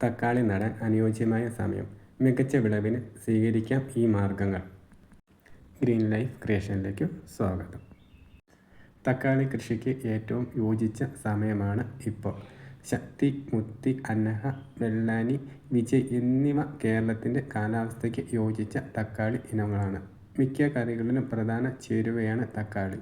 തക്കാളി നടാൻ അനുയോജ്യമായ സമയം. മികച്ച വിളവിന് സ്വീകരിക്കാം ഈ മാർഗങ്ങൾ. ഗ്രീൻ ലൈഫ് ക്രിയേഷനിലേക്ക് സ്വാഗതം. തക്കാളി കൃഷിക്ക് ഏറ്റവും യോജിച്ച സമയമാണ് ഇപ്പോൾ. ശക്തി മുത്തി അന്നഹ വെള്ളാനി വിജയ് എന്നിവ കേരളത്തിന്റെ കാലാവസ്ഥയ്ക്ക് യോജിച്ച തക്കാളി ഇനങ്ങളാണ്. മിക്ക കറികളിലും പ്രധാന ചേരുവയാണ് തക്കാളി.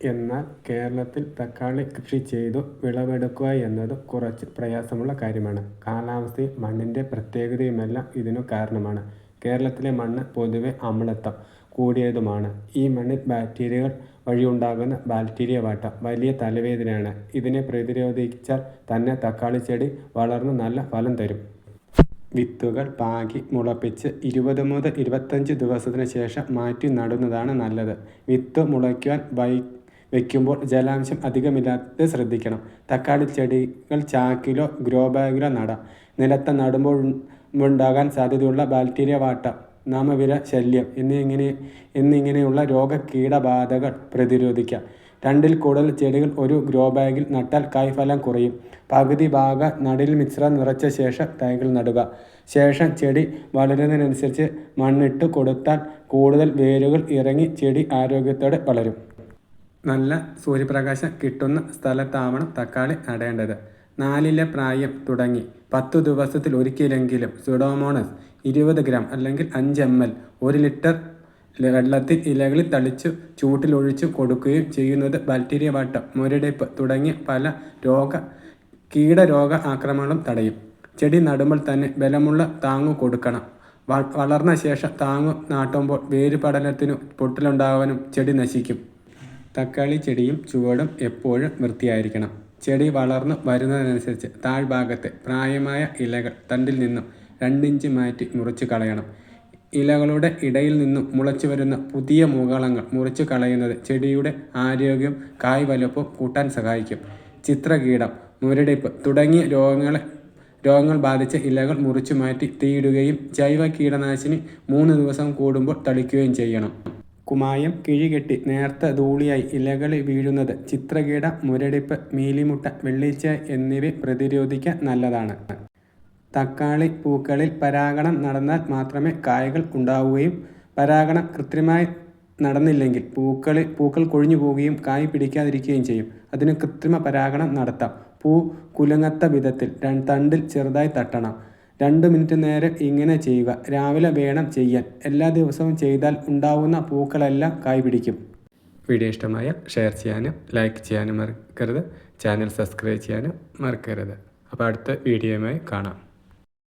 എന്നാൽ കേരളത്തിൽ തക്കാളി കൃഷി ചെയ്തു വിളവെടുക്കുക എന്നത് കുറച്ച് പ്രയാസമുള്ള കാര്യമാണ്. കാലാവസ്ഥയും മണ്ണിന്റെ പ്രത്യേകതയുമെല്ലാം ഇതിനു കാരണമാണ്. കേരളത്തിലെ മണ്ണ് പൊതുവെ അമ്ലത്വം കൂടിയതുമാണ്. ഈ മണ്ണിൽ ബാക്ടീരിയകൾ വഴിയുണ്ടാകുന്ന ബാക്ടീരിയ വാട്ട വലിയ തലവേദനയാണ്. ഇതിനെ പ്രതിരോധിച്ചാൽ തന്നെ തക്കാളി ചെടി വളർന്ന് നല്ല ഫലം തരും. വിത്തുകൾ പാകി മുളപ്പിച്ച് ഇരുപത് മുതൽ ഇരുപത്തഞ്ച് ദിവസത്തിന് ശേഷം മാറ്റി നടുന്നതാണ് നല്ലത്. വിത്ത് മുളയ്ക്കാൻ വൈ വയ്ക്കുമ്പോൾ ജലാംശം അധികമില്ലാതെ ശ്രദ്ധിക്കണം. തക്കാളി ചെടികൾ ചാക്കിലോ ഗ്രോ ബാഗിലോ നടാം. നിലത്ത് നടുമ്പോൾ ഉണ്ടാകാൻ സാധ്യതയുള്ള ബാക്ടീരിയ വാട്ട നാമവിര ശല്യം എന്നിങ്ങനെ എന്നിങ്ങനെയുള്ള രോഗ കീടബാധകൾ പ്രതിരോധിക്കാം. രണ്ടിൽ കൂടുതൽ ചെടികൾ ഒരു ഗ്രോ ബാഗിൽ നട്ടാൽ കായ്ഫലം കുറയും. പകുതി ഭാഗ നടിൽ മിശ്രം നിറച്ച ശേഷം തൈകൾ നടുക. ശേഷം ചെടി വളരുന്നതിനനുസരിച്ച് മണ്ണിട്ട് കൊടുത്താൽ കൂടുതൽ വേരുകൾ ഇറങ്ങി ചെടി ആരോഗ്യത്തോടെ വളരും. നല്ല സൂര്യപ്രകാശം കിട്ടുന്ന സ്ഥലത്താവണം തക്കാളി നടേണ്ടത്. നാലിലെ പ്രായം തുടങ്ങി. പത്തു ദിവസത്തിൽ ഒരിക്കലെങ്കിലും സുഡോമോണസ് ഇരുപത് ഗ്രാം അല്ലെങ്കിൽ അഞ്ച് എം എൽ ഒരു ലിറ്റർ വെള്ളത്തിൽ ഇലകളിൽ തളിച്ചു ചൂട്ടിലൊഴിച്ചു കൊടുക്കുകയും ചെയ്യുന്നത് ബാക്ടീരിയ വാട്ടം മുരടിപ്പ് തുടങ്ങിയ പല രോഗ കീടരോഗ ആക്രമണങ്ങളും തടയും. ചെടി നടുമ്പോൾ തന്നെ ബലമുള്ള താങ്ങു കൊടുക്കണം. വളർന്ന ശേഷം താങ്ങു നാട്ടുമ്പോൾ വേരുപടലത്തിനു പൊട്ടിലുണ്ടാകാനും ചെടി നശിക്കും. തക്കാളി ചെടിയും ചുവടും എപ്പോഴും വൃത്തിയായിരിക്കണം. ചെടി വളർന്നു വരുന്നതിനനുസരിച്ച് താഴ്ഭാഗത്തെ പ്രായമായ ഇലകൾ തണ്ടിൽ നിന്നും രണ്ടിഞ്ച് മാറ്റി മുറിച്ച് കളയണം. ഇലകളുടെ ഇടയിൽ നിന്നും മുളച്ചു വരുന്ന പുതിയ മുകളങ്ങൾ മുറിച്ചു കളയുന്നത് ചെടിയുടെ ആരോഗ്യം കായ് വലുപ്പം കൂട്ടാൻ സഹായിക്കും. ചിത്രകീടം മുരടിപ്പ് തുടങ്ങിയ രോഗങ്ങളെ രോഗങ്ങൾ ബാധിച്ച ഇലകൾ മുറിച്ചു മാറ്റി തീയിടുകയും ജൈവ കീടനാശിനി മൂന്ന് ദിവസം കൂടുമ്പോൾ തളിക്കുകയും ചെയ്യണം. കുമായം കിഴികെട്ടി നേർത്ത ധൂളിയായി ഇലകളിൽ വീഴുന്നത് ചിത്രകീട മുരടിപ്പ് മീലിമുട്ട വെള്ളീച്ച എന്നിവ പ്രതിരോധിക്കാൻ നല്ലതാണ്. തക്കാളി പൂക്കളിൽ പരാഗണം നടന്നാൽ മാത്രമേ കായകൾ ഉണ്ടാവുകയും പരാഗണം കൃത്രിമമായി നടന്നില്ലെങ്കിൽ പൂക്കളിൽ പൂക്കൾ കൊഴിഞ്ഞു പോവുകയും കായ് പിടിക്കാതിരിക്കുകയും ചെയ്യും. അതിന് കൃത്രിമ പരാഗണം നടത്താം. പൂ കുലങ്ങത്ത വിധത്തിൽ തണ്ടിൽ ചെറുതായി തട്ടണം. രണ്ട് മിനിറ്റ് നേരം ഇങ്ങനെ ചെയ്യുക. രാവിലെ വേണം ചെയ്യാൻ. എല്ലാ ദിവസവും ചെയ്താൽ ഉണ്ടാവുന്ന പൂക്കളെല്ലാം കായ് പിടിക്കും വീഡിയോ ഇഷ്ടമായ ഷെയർ ചെയ്യാനും ലൈക്ക് ചെയ്യാനും മറക്കരുത്. ചാനൽ സബ്സ്ക്രൈബ് ചെയ്യാനും മറക്കരുത്. അപ്പോൾ അടുത്ത വീഡിയോയുമായി കാണാം.